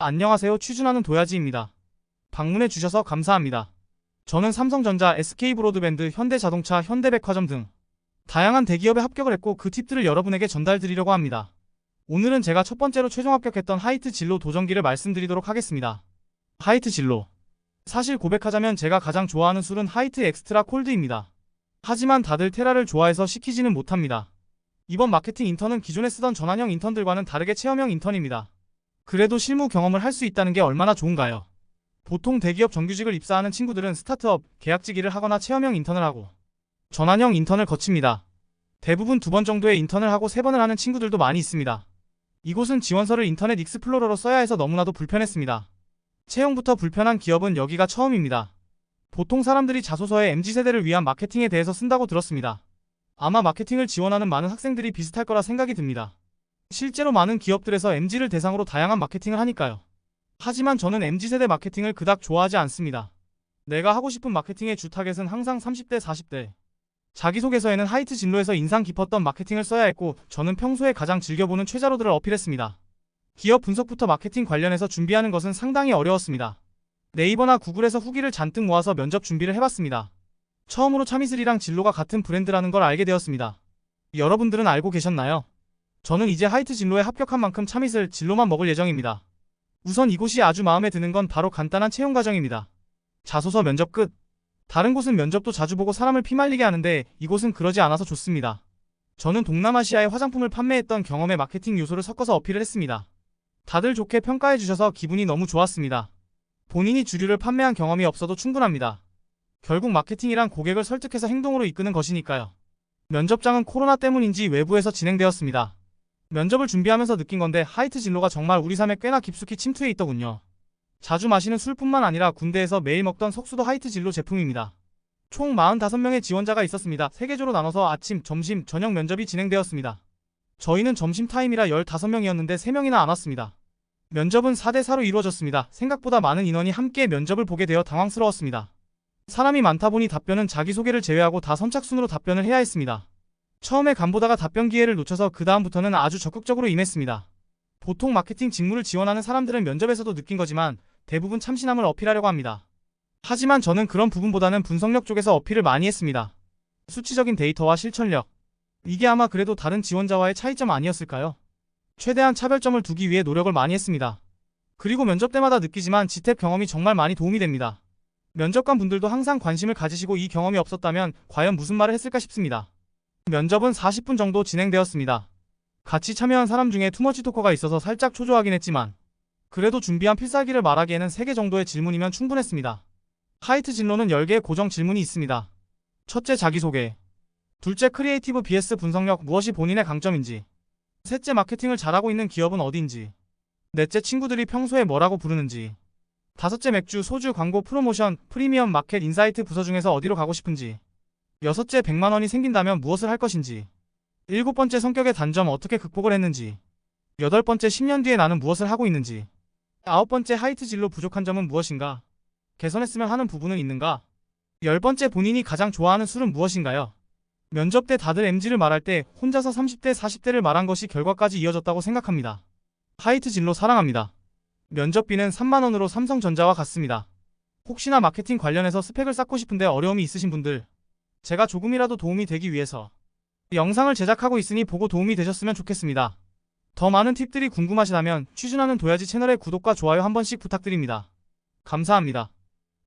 안녕하세요. 취준하는 도야지입니다. 방문해 주셔서 감사합니다. 저는 삼성전자, SK브로드밴드, 현대자동차, 현대백화점 등 다양한 대기업에 합격을 했고 그 팁들을 여러분에게 전달드리려고 합니다. 오늘은 제가 첫 번째로 최종 합격했던 하이트 진로 도전기를 말씀드리도록 하겠습니다. 하이트 진로. 사실 고백하자면 제가 가장 좋아하는 술은 하이트 엑스트라 콜드입니다. 하지만 다들 테라를 좋아해서 시키지는 못합니다. 이번 마케팅 인턴은 기존에 쓰던 전환형 인턴들과는 다르게 체험형 인턴입니다. 그래도 실무 경험을 할 수 있다는 게 얼마나 좋은가요? 보통 대기업 정규직을 입사하는 친구들은 스타트업, 계약직 일을 하거나 체험형 인턴을 하고 전환형 인턴을 거칩니다. 대부분 두 번 정도의 인턴을 하고 세 번을 하는 친구들도 많이 있습니다. 이곳은 지원서를 인터넷 익스플로러로 써야 해서 너무나도 불편했습니다. 채용부터 불편한 기업은 여기가 처음입니다. 보통 사람들이 자소서에 MZ세대를 위한 마케팅에 대해서 쓴다고 들었습니다. 아마 마케팅을 지원하는 많은 학생들이 비슷할 거라 생각이 듭니다. 실제로 많은 기업들에서 MZ를 대상으로 다양한 마케팅을 하니까요. 하지만 저는 MZ세대 마케팅을 그닥 좋아하지 않습니다. 내가 하고 싶은 마케팅의 주 타겟은 항상 30대, 40대. 자기소개서에는 하이트 진로에서 인상 깊었던 마케팅을 써야 했고 저는 평소에 가장 즐겨보는 최자로들을 어필했습니다. 기업 분석부터 마케팅 관련해서 준비하는 것은 상당히 어려웠습니다. 네이버나 구글에서 후기를 잔뜩 모아서 면접 준비를 해봤습니다. 처음으로 차미슬이랑 진로가 같은 브랜드라는 걸 알게 되었습니다. 여러분들은 알고 계셨나요? 저는 이제 하이트 진로에 합격한 만큼 차미슬 진로만 먹을 예정입니다. 우선 이곳이 아주 마음에 드는 건 바로 간단한 채용 과정입니다. 자소서 면접 끝. 다른 곳은 면접도 자주 보고 사람을 피말리게 하는데 이곳은 그러지 않아서 좋습니다. 저는 동남아시아의 화장품을 판매했던 경험에 마케팅 요소를 섞어서 어필을 했습니다. 다들 좋게 평가해 주셔서 기분이 너무 좋았습니다. 본인이 주류를 판매한 경험이 없어도 충분합니다. 결국 마케팅이란 고객을 설득해서 행동으로 이끄는 것이니까요. 면접장은 코로나 때문인지 외부에서 진행되었습니다. 면접을 준비하면서 느낀 건데 하이트 진로가 정말 우리 삶에 꽤나 깊숙이 침투해 있더군요. 자주 마시는 술뿐만 아니라 군대에서 매일 먹던 석수도 하이트 진로 제품입니다. 총 45명의 지원자가 있었습니다. 세계조로 나눠서 아침, 점심, 저녁 면접이 진행되었습니다. 저희는 점심 타임이라 15명이었는데 3명이나 안 왔습니다. 면접은 4대4로 이루어졌습니다. 생각보다 많은 인원이 함께 면접을 보게 되어 당황스러웠습니다. 사람이 많다 보니 답변은 자기소개를 제외하고 다 선착순으로 답변을 해야 했습니다. 처음에 간보다가 답변 기회를 놓쳐서 그 다음부터는 아주 적극적으로 임했습니다. 보통 마케팅 직무를 지원하는 사람들은 면접에서도 느낀 거지만 대부분 참신함을 어필하려고 합니다. 하지만 저는 그런 부분보다는 분석력 쪽에서 어필을 많이 했습니다. 수치적인 데이터와 실천력. 이게 아마 그래도 다른 지원자와의 차이점 아니었을까요? 최대한 차별점을 두기 위해 노력을 많이 했습니다. 그리고 면접 때마다 느끼지만 지탭 경험이 정말 많이 도움이 됩니다. 면접관 분들도 항상 관심을 가지시고 이 경험이 없었다면 과연 무슨 말을 했을까 싶습니다. 면접은 40분 정도 진행되었습니다. 같이 참여한 사람 중에 투머치 토커가 있어서 살짝 초조하긴 했지만 그래도 준비한 필살기를 말하기에는 3개 정도의 질문이면 충분했습니다. 하이트 진로는 10개의 고정 질문이 있습니다. 첫째 자기소개 둘째 크리에이티브 BS 분석력 무엇이 본인의 강점인지 셋째 마케팅을 잘하고 있는 기업은 어딘지 넷째 친구들이 평소에 뭐라고 부르는지 다섯째 맥주, 소주, 광고, 프로모션, 프리미엄 마켓, 인사이트 부서 중에서 어디로 가고 싶은지 여섯째 100만 원이 생긴다면 무엇을 할 것인지 일곱 번째 성격의 단점 어떻게 극복을 했는지 여덟 번째 10년 뒤에 나는 무엇을 하고 있는지 아홉 번째 하이트 진로 부족한 점은 무엇인가 개선했으면 하는 부분은 있는가 열 번째 본인이 가장 좋아하는 술은 무엇인가요 면접 때 다들 MG를 말할 때 혼자서 30대 40대를 말한 것이 결과까지 이어졌다고 생각합니다. 하이트 진로 사랑합니다. 면접비는 3만원으로 삼성전자와 같습니다. 혹시나 마케팅 관련해서 스펙을 쌓고 싶은데 어려움이 있으신 분들 제가 조금이라도 도움이 되기 위해서 영상을 제작하고 있으니 보고 도움이 되셨으면 좋겠습니다. 더 많은 팁들이 궁금하시다면 취준하는 도야지 채널의 구독과 좋아요 한 번씩 부탁드립니다. 감사합니다.